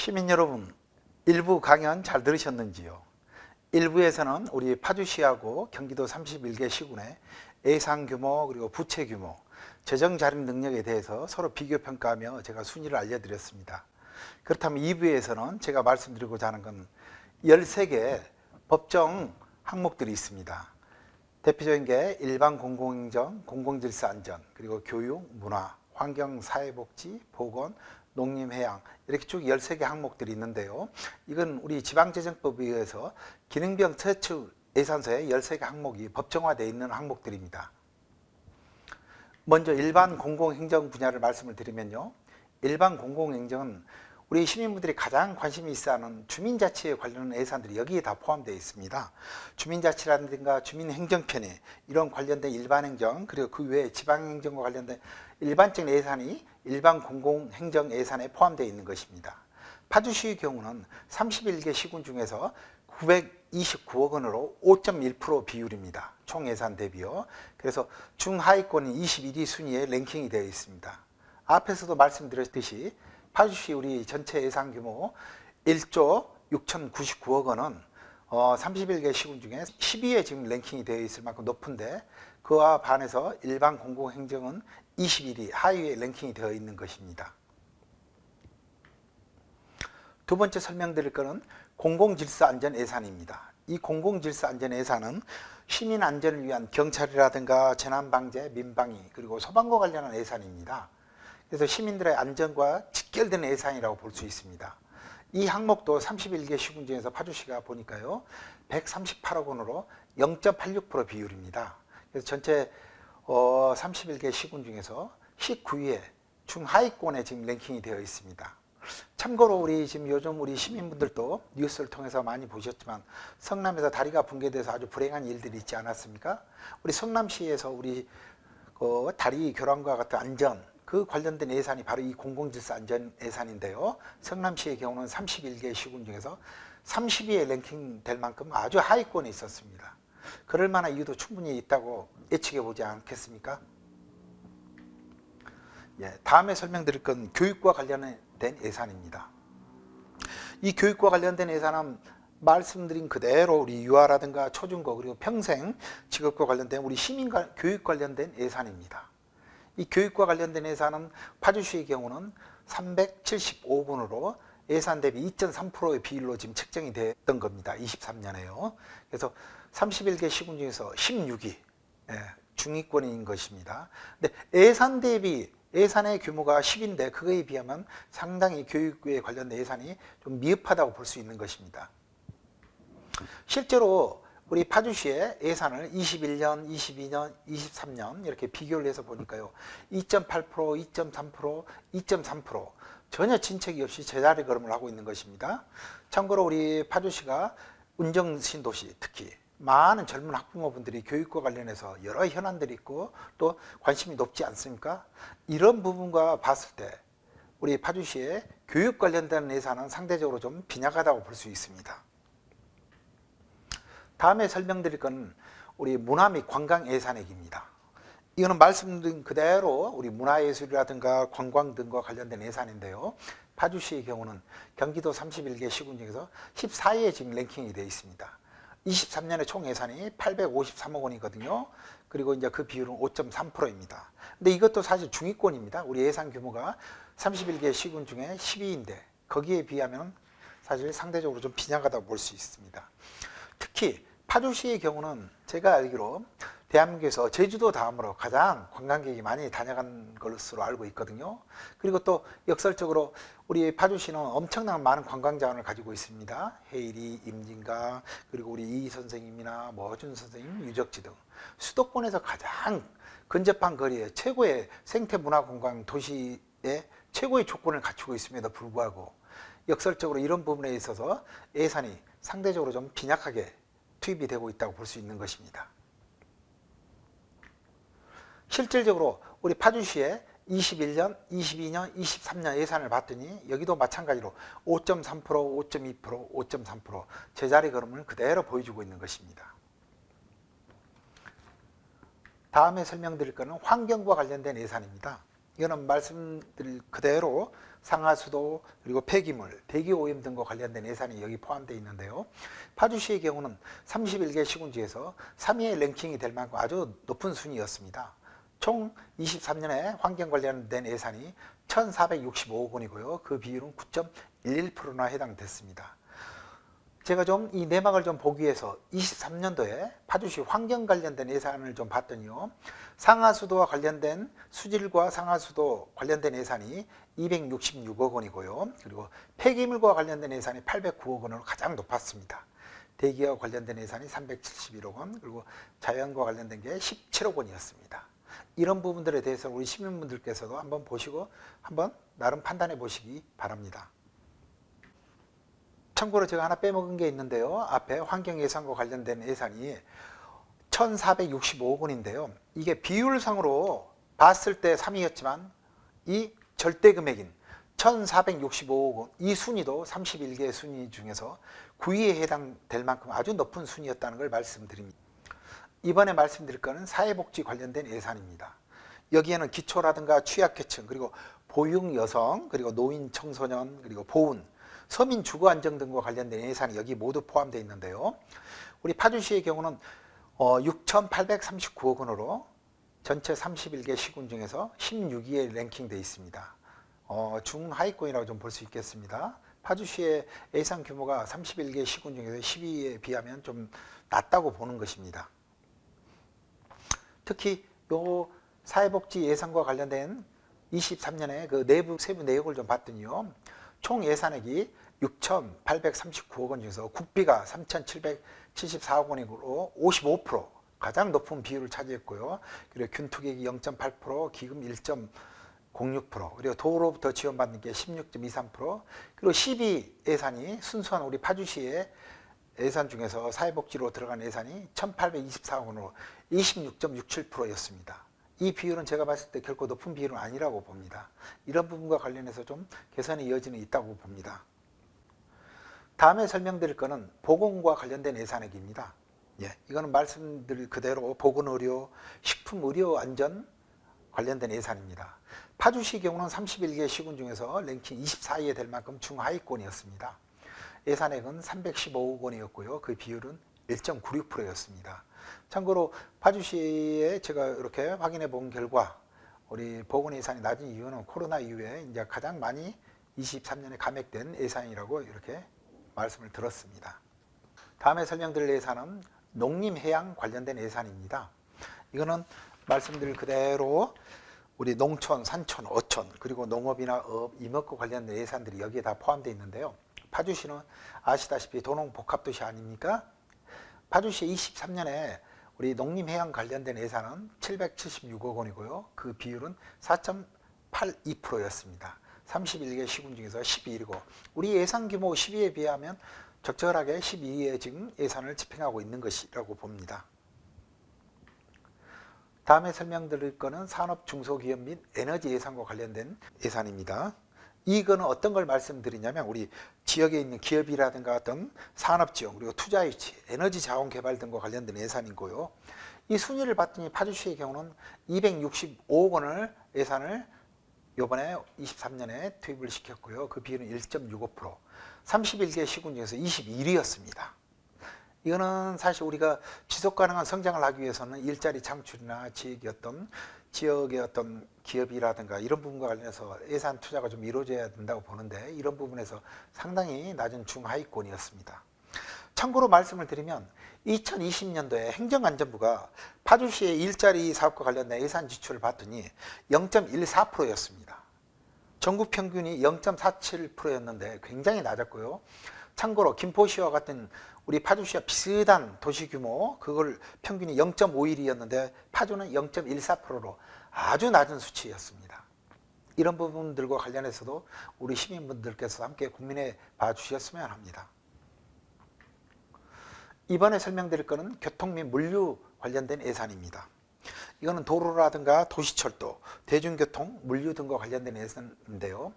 시민 여러분, 일부 강연 잘 들으셨는지요? 일부에서는 우리 파주시하고 경기도 31개 시군의 예산 규모 그리고 부채 규모, 재정 자립 능력에 대해서 서로 비교 평가하며 제가 순위를 알려드렸습니다. 그렇다면 2부에서는 제가 말씀드리고자 하는 건 13개 법정 항목들이 있습니다. 대표적인 게 일반 공공행정, 공공질서 안전, 그리고 교육, 문화, 환경, 사회복지, 보건, 농림 해양 이렇게 쭉 13개 항목들이 있는데요. 이건 우리 지방재정법에 의해서 기능병 퇴출 예산서에 13개 항목이 법정화되어 있는 항목들입니다. 먼저 일반 공공행정 분야를 말씀을 드리면요. 일반 공공행정은 우리 시민분들이 가장 관심이 있어하는 주민자치에 관련한 예산들이 여기에 다 포함되어 있습니다. 주민자치라든가 주민행정편에 이런 관련된 일반행정 그리고 그 외에 지방행정과 관련된 일반적 예산이 일반 공공행정 예산에 포함되어 있는 것입니다. 파주시의 경우는 31개 시군 중에서 929억 원으로 5.1% 비율입니다. 총 예산 대비요. 그래서 중하위권인 21위 순위에 랭킹이 되어 있습니다. 앞에서도 말씀드렸듯이 파주시 우리 전체 예산 규모 1조 6,099억 원은 어, 31개 시군 중에 10위에 지금 랭킹이 되어 있을 만큼 높은데 그와 반해서 일반 공공행정은 21위 하위에 랭킹이 되어 있는 것입니다. 두 번째 설명드릴 것은 공공질서 안전 예산입니다. 이 공공질서 안전 예산은 시민 안전을 위한 경찰이라든가 재난방재, 민방위 그리고 소방과 관련한 예산입니다. 그래서 시민들의 안전과 직결된 예산이라고 볼 수 있습니다. 이 항목도 31개 시군 중에서 파주시가 보니까요. 138억 원으로 0.86% 비율입니다. 그래서 전체 어, 31개 시군 중에서 19위에 중하위권에 지금 랭킹이 되어 있습니다. 참고로 우리 지금 요즘 우리 시민분들도 뉴스를 통해서 많이 보셨지만 성남에서 다리가 붕괴돼서 아주 불행한 일들이 있지 않았습니까? 우리 성남시에서 우리 그 다리 교란과 같은 안전 그 관련된 예산이 바로 이 공공질서 안전 예산인데요. 성남시의 경우는 31개 시군 중에서 30위에 랭킹 될 만큼 아주 하위권에 있었습니다. 그럴 만한 이유도 충분히 있다고 예측해 보지 않겠습니까? 예, 다음에 설명드릴 건 교육과 관련된 예산입니다. 이 교육과 관련된 예산은 말씀드린 그대로 우리 유아라든가 초중고 그리고 평생 직업과 관련된 우리 시민 교육 관련된 예산입니다. 이 교육과 관련된 예산은 파주시의 경우는 375분으로 예산 대비 2.3%의 비율로 지금 책정이 됐던 겁니다. 23년에요. 그래서 31개 시군 중에서 16위 예, 중위권인 것입니다. 근데 예산 대비 예산의 규모가 10인데 그거에 비하면 상당히 교육에 관련된 예산이 좀 미흡하다고 볼 수 있는 것입니다. 실제로 우리 파주시의 예산을 21년, 22년, 23년 이렇게 비교를 해서 보니까요. 2.8%, 2.3%, 2.3% 전혀 진척이 없이 제자리 걸음을 하고 있는 것입니다. 참고로 우리 파주시가 운정신도시 특히 많은 젊은 학부모분들이 교육과 관련해서 여러 현안들이 있고 또 관심이 높지 않습니까? 이런 부분과 봤을 때 우리 파주시의 교육 관련된 예산은 상대적으로 좀 빈약하다고 볼 수 있습니다. 다음에 설명드릴 건 우리 문화 및 관광 예산액입니다. 이거는 말씀드린 그대로 우리 문화예술이라든가 관광 등과 관련된 예산인데요. 파주시의 경우는 경기도 31개 시군 중에서 14위에 지금 랭킹이 되어 있습니다. 23년에 총 예산이 853억 원이거든요. 그리고 이제 그 비율은 5.3%입니다. 근데 이것도 사실 중위권입니다. 우리 예산 규모가 31개 시군 중에 10위인데 거기에 비하면 사실 상대적으로 좀 빈약하다고 볼 수 있습니다. 특히 파주시의 경우는 제가 알기로 대한민국에서 제주도 다음으로 가장 관광객이 많이 다녀간 것으로 알고 있거든요. 그리고 또 역설적으로 우리 파주시는 엄청난 많은 관광 자원을 가지고 있습니다. 해일이, 임진강, 그리고 우리 이 선생님이나 뭐준 선생님, 유적지 등 수도권에서 가장 근접한 거리에 최고의 생태 문화 관광 도시에 최고의 조건을 갖추고 있음에도 불구하고 역설적으로 이런 부분에 있어서 예산이 상대적으로 좀 빈약하게 투입이 되고 있다고 볼 수 있는 것입니다. 실질적으로 우리 파주시에 21년, 22년, 23년 예산을 봤더니 여기도 마찬가지로 5.3%, 5.2%, 5.3% 제자리 걸음을 그대로 보여주고 있는 것입니다. 다음에 설명드릴 것은 환경과 관련된 예산입니다. 이거는 말씀드릴 그대로 상하수도 그리고 폐기물, 대기오염 등과 관련된 예산이 여기 포함되어 있는데요. 파주시의 경우는 31개 시군지에서 3위에 랭킹이 될 만큼 아주 높은 순위였습니다. 총 23년에 환경 관련된 예산이 1,465억 원이고요. 그 비율은 9.11%나 해당됐습니다. 제가 좀 이 내막을 좀 보기 위해서 23년도에 파주시 환경 관련된 예산을 좀 봤더니요. 상하수도와 관련된 수질과 상하수도 관련된 예산이 266억 원이고요. 그리고 폐기물과 관련된 예산이 809억 원으로 가장 높았습니다. 대기와 관련된 예산이 371억 원, 그리고 자연과 관련된 게 17억 원이었습니다. 이런 부분들에 대해서 우리 시민분들께서도 한번 보시고 한번 나름 판단해 보시기 바랍니다. 참고로 제가 하나 빼먹은 게 있는데요. 앞에 환경 예산과 관련된 예산이 1,465억 원인데요. 이게 비율상으로 봤을 때 3위였지만 이 절대 금액인 1,465억 원, 이 순위도 31개 순위 중에서 9위에 해당될 만큼 아주 높은 순위였다는 걸 말씀드립니다. 이번에 말씀드릴 거는 사회복지 관련된 예산입니다. 여기에는 기초라든가 취약계층, 그리고 보육 여성, 그리고 노인 청소년, 그리고 보훈, 서민 주거 안정 등과 관련된 예산이 여기 모두 포함되어 있는데요. 우리 파주시의 경우는 어, 6,839억 원으로 전체 31개 시군 중에서 16위에 랭킹되어 있습니다. 어, 중하위권이라고 좀 볼 수 있겠습니다. 파주시의 예산 규모가 31개 시군 중에서 10위에 비하면 좀 낮다고 보는 것입니다. 특히 요 사회복지 예산과 관련된 23년에 그 내부 세부 내역을 좀 봤더니요. 총 예산액이 6,839억 원 중에서 국비가 3,774억 원이고 55% 가장 높은 비율을 차지했고요. 그리고 균투객이 0.8%, 기금 1.06%, 그리고 도로부터 지원받는 게 16.23%, 그리고 12 예산이 순수한 우리 파주시의 예산 중에서 사회복지로 들어간 예산이 1,824억 원으로 26.67%였습니다. 이 비율은 제가 봤을 때 결코 높은 비율은 아니라고 봅니다. 이런 부분과 관련해서 좀 개선의 여지는 있다고 봅니다. 다음에 설명드릴 것은 보건과 관련된 예산액입니다. 예, 이거는 말씀드릴 그대로 보건의료, 식품의료 안전 관련된 예산입니다. 파주시 경우는 31개 시군 중에서 랭킹 24위에 될 만큼 중하위권이었습니다. 예산액은 315억 원이었고요. 그 비율은 1.96%였습니다. 참고로 파주시에 제가 이렇게 확인해 본 결과 우리 보건 예산이 낮은 이유는 코로나 이후에 이제 가장 많이 23년에 감액된 예산이라고 이렇게 말씀을 들었습니다. 다음에 설명드릴 예산은 농림해양 관련된 예산입니다. 이거는 말씀드릴 그대로 우리 농촌, 산촌, 어촌 그리고 농업이나 업, 임업과 관련된 예산들이 여기에 다 포함되어 있는데요. 파주시는 아시다시피 도농복합도시 아닙니까? 파주시 23년에 우리 농림해양 관련된 예산은 776억 원이고요. 그 비율은 4.82%였습니다. 31개 시군 중에서 12위고 우리 예산 규모 12위에 비하면 적절하게 12위에 지금 예산을 집행하고 있는 것이라고 봅니다. 다음에 설명드릴 것은 산업 중소기업 및 에너지 예산과 관련된 예산입니다. 이거는 어떤 걸 말씀드리냐면 우리 지역에 있는 기업이라든가 어떤 산업 지원 그리고 투자 유치, 에너지 자원 개발 등과 관련된 예산이고요. 이 순위를 봤더니 파주시의 경우는 265억 원을 예산을 요번에 23년에 투입을 시켰고요. 그 비율은 1.65%. 31개 시군 중에서 21위였습니다. 이거는 사실 우리가 지속 가능한 성장을 하기 위해서는 일자리 창출이나 지역의 어떤 지역의 어떤 기업이라든가 이런 부분과 관련해서 예산 투자가 좀 이루어져야 된다고 보는데 이런 부분에서 상당히 낮은 중하위권이었습니다. 참고로 말씀을 드리면 2020년도에 행정안전부가 파주시의 일자리 사업과 관련된 예산 지출을 봤더니 0.14%였습니다. 전국 평균이 0.47%였는데 굉장히 낮았고요. 참고로 김포시와 같은 우리 파주시와 비슷한 도시 규모 그걸 평균이 0.51이었는데 파주는 0.14%로 아주 낮은 수치였습니다. 이런 부분들과 관련해서도 우리 시민분들께서 함께 고민해 봐 주셨으면 합니다. 이번에 설명드릴 것은 교통 및 물류 관련된 예산입니다. 이거는 도로라든가 도시철도, 대중교통, 물류 등과 관련된 예산인데요.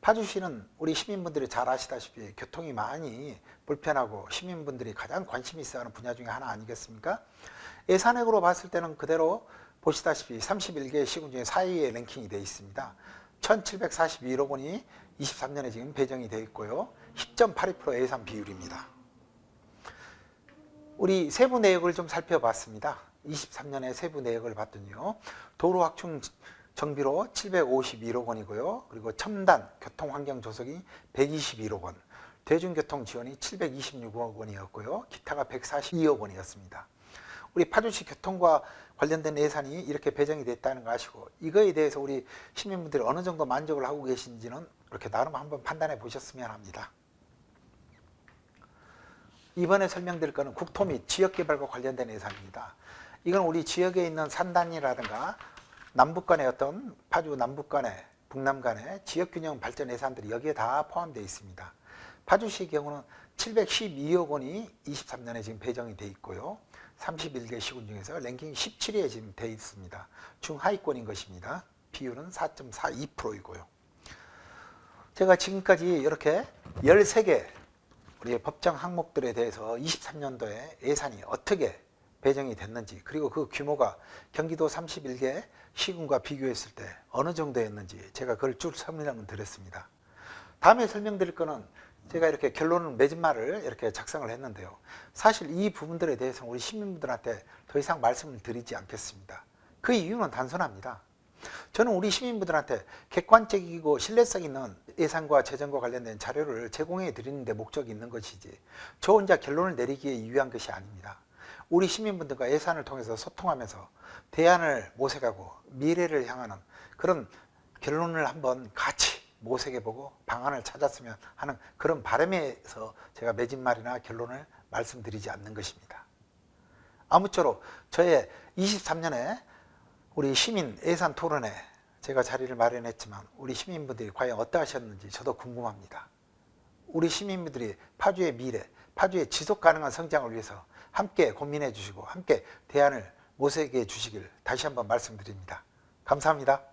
파주시는 우리 시민분들이 잘 아시다시피 교통이 많이 불편하고 시민분들이 가장 관심 있어 하는 분야 중에 하나 아니겠습니까? 예산액으로 봤을 때는 그대로 보시다시피 31개 시군 중에 4위에 랭킹이 되어 있습니다. 1742억 원이 23년에 지금 배정이 되어 있고요. 10.82% 예산 비율입니다. 우리 세부 내역을 좀 살펴봤습니다. 23년에 세부 내역을 봤더니요. 도로 확충 정비로 751억 원이고요. 그리고 첨단 교통 환경 조성이 121억 원, 대중교통 지원이 726억 원이었고요. 기타가 142억 원이었습니다. 우리 파주시 교통과 관련된 예산이 이렇게 배정이 됐다는 거 아시고 이거에 대해서 우리 시민분들이 어느 정도 만족을 하고 계신지는 이렇게 나름 한번 판단해 보셨으면 합니다. 이번에 설명드릴 거는 국토 및 지역개발과 관련된 예산입니다. 이건 우리 지역에 있는 산단이라든가 남북 간의 어떤 파주 남북 간의 북남 간의 지역균형 발전 예산들이 여기에 다 포함되어 있습니다. 파주시 경우는 712억 원이 23년에 지금 배정이 돼 있고요. 31개 시군 중에서 랭킹 17위에 지금 돼 있습니다. 중하위권인 것입니다. 비율은 4.42%이고요. 제가 지금까지 이렇게 13개 우리 법정 항목들에 대해서 23년도에 예산이 어떻게 배정이 됐는지 그리고 그 규모가 경기도 31개 시군과 비교했을 때 어느 정도였는지 제가 그걸 쭉 설명을 드렸습니다. 다음에 설명드릴 거는 제가 이렇게 결론을 맺은 말을 이렇게 작성을 했는데요. 사실 이 부분들에 대해서는 우리 시민분들한테 더 이상 말씀을 드리지 않겠습니다. 그 이유는 단순합니다. 저는 우리 시민분들한테 객관적이고 신뢰성 있는 예산과 재정과 관련된 자료를 제공해 드리는 데 목적이 있는 것이지 저 혼자 결론을 내리기에 유한 것이 아닙니다. 우리 시민분들과 예산을 통해서 소통하면서 대안을 모색하고 미래를 향하는 그런 결론을 한번 같이 모색해보고 방안을 찾았으면 하는 그런 바람에서 제가 맺은 말이나 결론을 말씀드리지 않는 것입니다. 아무쪼록 저의 23년에 우리 시민 예산 토론회 제가 자리를 마련했지만 우리 시민분들이 과연 어떠하셨는지 저도 궁금합니다. 우리 시민분들이 파주의 미래, 파주의 지속 가능한 성장을 위해서 함께 고민해 주시고 함께 대안을 모색해 주시길 다시 한번 말씀드립니다. 감사합니다.